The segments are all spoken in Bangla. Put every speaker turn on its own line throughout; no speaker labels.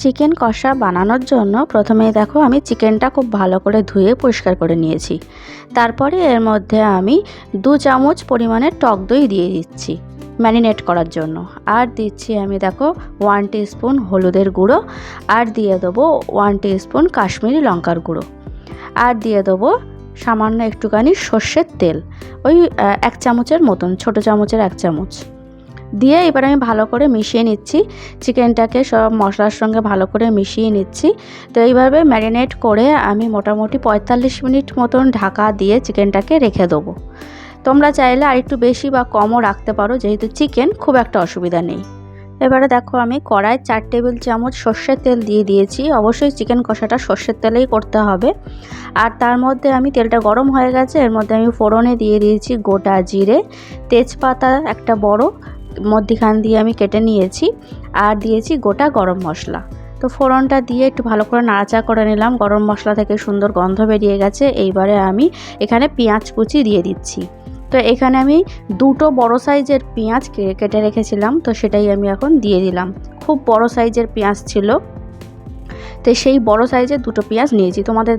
চিকেন কষা বানানোর জন্য প্রথমে দেখো আমি চিকেনটা খুব ভালো করে ধুয়ে পরিষ্কার করে নিয়েছি। তারপরে এর মধ্যে আমি দু চামচ পরিমাণে টক দই দিয়ে দিচ্ছি ম্যারিনেট করার জন্য। আর দিচ্ছি আমি দেখো ওয়ান স্পুন হলুদের গুঁড়ো, আর দিয়ে দেবো ওয়ান স্পুন কাশ্মীরি লঙ্কার গুঁড়ো। আর দিয়ে দেবো সামান্য একটুখানি সর্ষের তেল, ওই এক চামচের মতন, ছোট চামচের এক চামচ। দিয়ে এবার আমি ভালো করে মিশিয়ে নিচ্ছি। চিকেনটাকে সব মশলার সঙ্গে ভালো করে মিশিয়ে নিচ্ছি। তো এইভাবে ম্যারিনেট করে আমি মোটামুটি পঁয়তাল্লিশ মিনিট মতন ঢাকা দিয়ে চিকেনটাকে রেখে দেবো। তোমরা চাইলে আর একটু বেশি বা কমও রাখতে পারো, যেহেতু চিকেন খুব একটা অসুবিধা নেই। এবারে দেখো আমি কড়ায় চার টেবিল চামচ সর্ষের তেল দিয়ে দিয়েছি। অবশ্যই চিকেন কষাটা সর্ষের তেলেই করতে হবে। আর তার মধ্যে আমি তেলটা গরম হয়ে গেছে, এর মধ্যে আমি ফোড়নে দিয়ে দিয়েছি গোটা জিরে। তেজপাতা একটা বড় মধ্যিখান দিয়ে আমি কেটে নিয়েছি আর দিয়েছি গোটা গরম মশলা। তো ফোড়নটা দিয়ে একটু ভালো করে নাড়াচা করে নিলাম। গরম মশলা থেকে সুন্দর গন্ধ বেরিয়ে গেছে। এইবারে আমি এখানে পেঁয়াজ কুচি দিয়ে দিচ্ছি। তো এখানে আমি দুটো বড় সাইজের পেঁয়াজ কেটে রেখেছিলাম। তো সেটাই আমি এখন দিয়ে দিলাম। খুব বড় সাইজের পেঁয়াজ ছিল। তো সেই বড় সাইজের দুটো পেঁয়াজ নিয়েছি। তোমাদের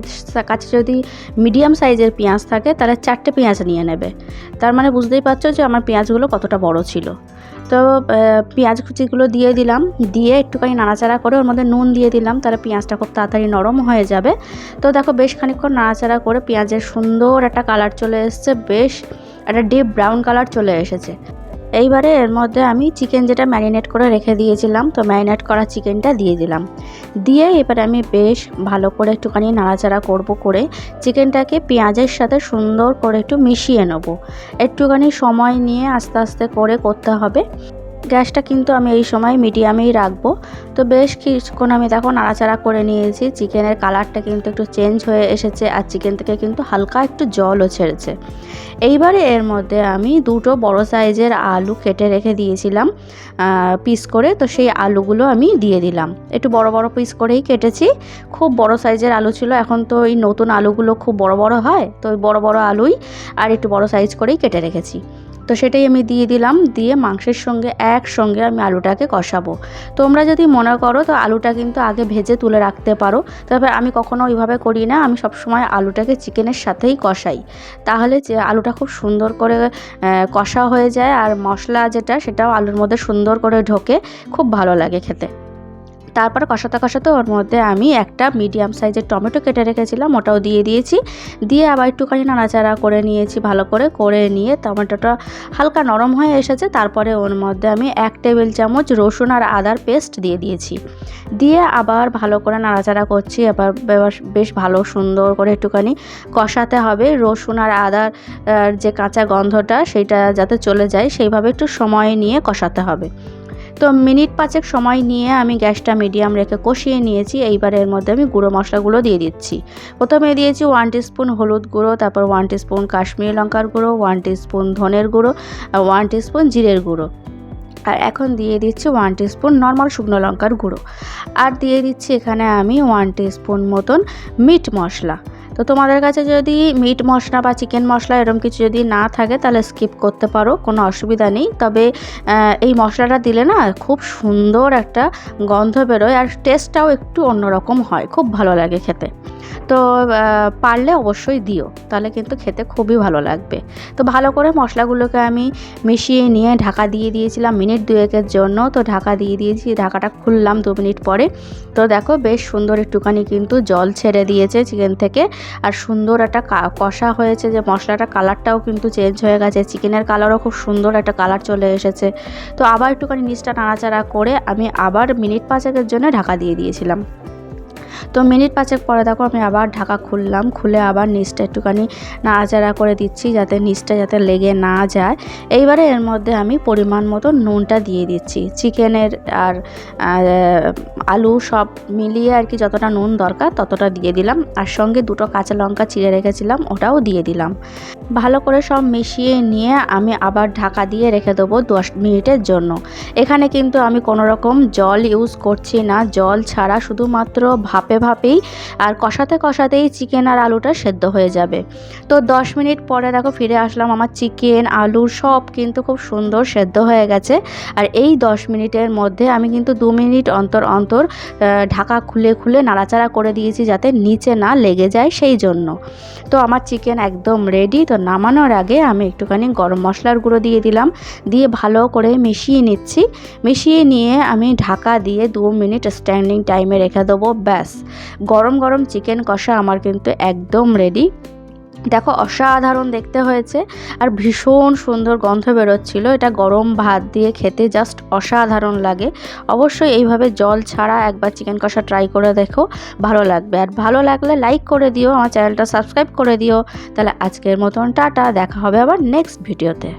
কাছে যদি মিডিয়াম সাইজের পেঁয়াজ থাকে, তাহলে চারটে পেঁয়াজ নিয়ে নেবে। তার মানে বুঝতেই পারছ যে আমার পেঁয়াজগুলো কতটা বড় ছিল। তো পেঁয়াজ কুচিগুলো দিয়ে দিলাম। দিয়ে একটুখানি নাড়াচাড়া করে ওর মধ্যে নুন দিয়ে দিলাম। তাহলে পেঁয়াজটা খুব তাড়াতাড়ি নরম হয়ে যাবে। তো দেখো বেশ খানিকক্ষণ নাড়াচাড়া করে পেঁয়াজের সুন্দর একটা কালার চলে এসছে। বেশ একটা ডিপ ব্রাউন কালার চলে এসেছে। এইবারে এর মধ্যে আমি চিকেন যেটা ম্যারিনেট করে রেখে দিয়েছিলাম, তো ম্যারিনেট করা চিকেনটা দিয়ে দিলাম। দিয়ে এবারে আমি বেশ ভালো করে একটুখানি নাড়াচাড়া করব করে চিকেনটাকে পেঁয়াজের সাথে সুন্দর করে একটু মিশিয়ে নেব। একটুখানি সময় নিয়ে আস্তে আস্তে করে করতে হবে। গ্যাসটা কিন্তু আমি এই সময় মিডিয়ামেই রাখব। তো বেশ কিছুক্ষণ আমি দেখো নাড়াচাড়া করে নিয়েছি। চিকেনের কালারটা কিন্তু একটু চেঞ্জ হয়ে এসেছে আর চিকেন থেকে কিন্তু হালকা একটু জলও ছেড়েছে। এইবারে এর মধ্যে আমি দুটো বড় সাইজের আলু কেটে রেখে দিয়েছিলাম পিস করে। তো সেই আলুগুলো আমি দিয়ে দিলাম। একটু বড় বড় পিস করেই কেটেছি। খুব বড় সাইজের আলু ছিল। এখন তো এই নতুন আলুগুলো খুব বড় বড় হয়। তো ওই বড় বড় আলুই আর একটু বড় সাইজ করেই কেটে রেখেছি। তো সেটাই আমি দিয়ে দিলাম। দিয়ে মাংসের সঙ্গে একসঙ্গে আমি আলুটাকে কষাবো। তোমরা যদি মনে করো তো আলুটা কিন্তু আগে ভেজে তুলে রাখতে পারো। তবে আমি কখনো ওইভাবে করি না। আমি সবসময় আলুটাকে চিকেনের সাথেই কষাই। তাহলে যে আলুটা খুব সুন্দর করে কষা হয়ে যায়। আর মশলা যেটা সেটাও আলুর মধ্যে সুন্দর করে ঢোকে। খুব ভালো লাগে খেতে। তারপর কষাতে কষাতে ওর মধ্যে আমি একটা মিডিয়াম সাইজের টমেটো কেটে রেখেছিলাম, ওটাও দিয়ে দিয়েছি। দিয়ে আবার একটুখানি নাড়াচাড়া করে নিয়েছি ভালো করে করে নিয়ে টমেটোটা হালকা নরম হয়ে এসেছে। তারপরে ওর মধ্যে আমি এক টেবিল চামচ রসুন আর আদার পেস্ট দিয়ে দিয়েছি। দিয়ে আবার ভালো করে নাড়াচাড়া করছি আবার বেশ- ভালো সুন্দর করে একটুখানি কষাতে হবে। রসুন আর আদার যে কাঁচা গন্ধটা, সেটা যাতে চলে যায়, সেইভাবে একটু সময় নিয়ে কষাতে হবে। তো মিনিট পাঁচেক সময় নিয়ে আমি গ্যাসটা মিডিয়াম রেখে কষিয়ে নিয়েছি। এইবার এর মধ্যে আমি গুঁড়ো মশলাগুলো দিয়ে দিচ্ছি। প্রথমে দিয়েছি ওয়ান স্পুন হলুদ গুঁড়ো, তারপর ওয়ান স্পুন কাশ্মীরি লঙ্কার গুঁড়ো ওয়ান স্পুন ধনের গুঁড়ো, আর ওয়ান স্পুন জিরের গুঁড়ো। আর এখন দিয়ে দিচ্ছি ওয়ান স্পুন নর্মাল শুকনো লঙ্কার গুঁড়ো। আর দিয়ে দিচ্ছি এখানে আমি ওয়ান স্পুন মতন মিট মশলা। তো তোমাদের কাছে যদি মিট মশলা বা চিকেন মশলা এরম কিছু যদি না থাকে, তাহলে স্কিপ করতে পারো, কোনো অসুবিধা নেই। তবে এই মশলাটা দিলে না খুব সুন্দর একটা গন্ধ বেরোয় আর টেস্টটাও একটু অন্যরকম হয়, খুব ভালো লাগে খেতে। তো পারলে অবশ্যই দিও। তাহলে কিন্তু খেতে খুবই ভালো লাগবে। তো ভালো করে মশলাগুলোকে আমি মিশিয়ে নিয়ে ঢাকা দিয়ে দিয়েছিলাম মিনিট দুয়েকের জন্য। তো ঢাকা দিয়ে দিয়েছি, ঢাকাটা খুললাম দু মিনিট পরে। তো দেখো বেশ সুন্দর একটুখানি কিন্তু জল ছেড়ে দিয়েছে চিকেন থেকে। আর সুন্দর একটা কষা হয়েছে যে মশলাটা কালারটাও কিন্তু চেঞ্জ হয়ে গেছে। চিকেনের কালারও খুব সুন্দর একটা কালার চলে এসেছে। তো আবার একটুখানি নিচটা নাড়াচাড়া করে আমি আবার মিনিট পাঁচেকের জন্য ঢাকা দিয়ে দিয়েছিলাম। তো মিনিট পাঁচেক পরে দেখো আমি আবার ঢাকা খুললাম, খুলে আবার নিচটা একটুখানি নাড়াচাড়া করে দিচ্ছি যাতে নিচটা যাতে লেগে না যায়। এইবারে এর মধ্যে আমি পরিমাণ মতো নুনটা দিয়ে দিচ্ছি। চিকেনের আর আলু সব মিলিয়ে আর কি যতটা নুন দরকার ততটা দিয়ে দিলাম। আর সঙ্গে দুটো কাঁচা লঙ্কা চিড়ে রেখেছিলাম, ওটাও দিয়ে দিলাম। ভালো করে সব মিশিয়ে নিয়ে আমি আবার ঢাকা দিয়ে রেখে দেবো দশ মিনিটের জন্য। এখানে কিন্তু আমি কোনো রকম জল ইউজ করছি না। জল ছাড়া শুধুমাত্র ভাপ ভাপে ভাপেই আর কষাতে কষাতেই চিকেন আর আলুটা সেদ্ধ হয়ে যাবে। তো দশ মিনিট পরে দেখো ফিরে আসলাম আমার চিকেন, আলু সব কিন্তু খুব সুন্দর সেদ্ধ হয়ে গেছে। আর এই দশ মিনিটের মধ্যে আমি কিন্তু দু মিনিট অন্তর অন্তর ঢাকা খুলে খুলে নাড়াচাড়া করে দিয়েছি যাতে নিচে না লেগে যায় সেই জন্য। তো আমার চিকেন একদম রেডি তো নামানোর আগে আমি একটুখানি গরম মশলার গুঁড়ো দিয়ে দিলাম। দিয়ে ভালো করে মিশিয়ে নিচ্ছি। মিশিয়ে নিয়ে আমি ঢাকা দিয়ে দু মিনিট স্ট্যান্ডিং টাইমে রেখে দেবো, ব্যাস। গরম গরম চিকেন কষা আমার কিন্তু একদম রেডি দেখো, অসাধারণ দেখতে হয়েছে আর ভীষণ সুন্দর গন্ধ বেরোচ্ছিল। এটা গরম ভাত দিয়ে খেতে জাস্ট অসাধারণ লাগে। অবশ্যই এইভাবে জল ছাড়া একবার চিকেন কষা ট্রাই করে দেখো, ভালো লাগবে। আর ভালো লাগলে লাইক করে দিও, আমার চ্যানেলটা সাবস্ক্রাইব করে দিও। তাহলে আজকের মতন টাটা, দেখা হবে আবার নেক্সট ভিডিওতে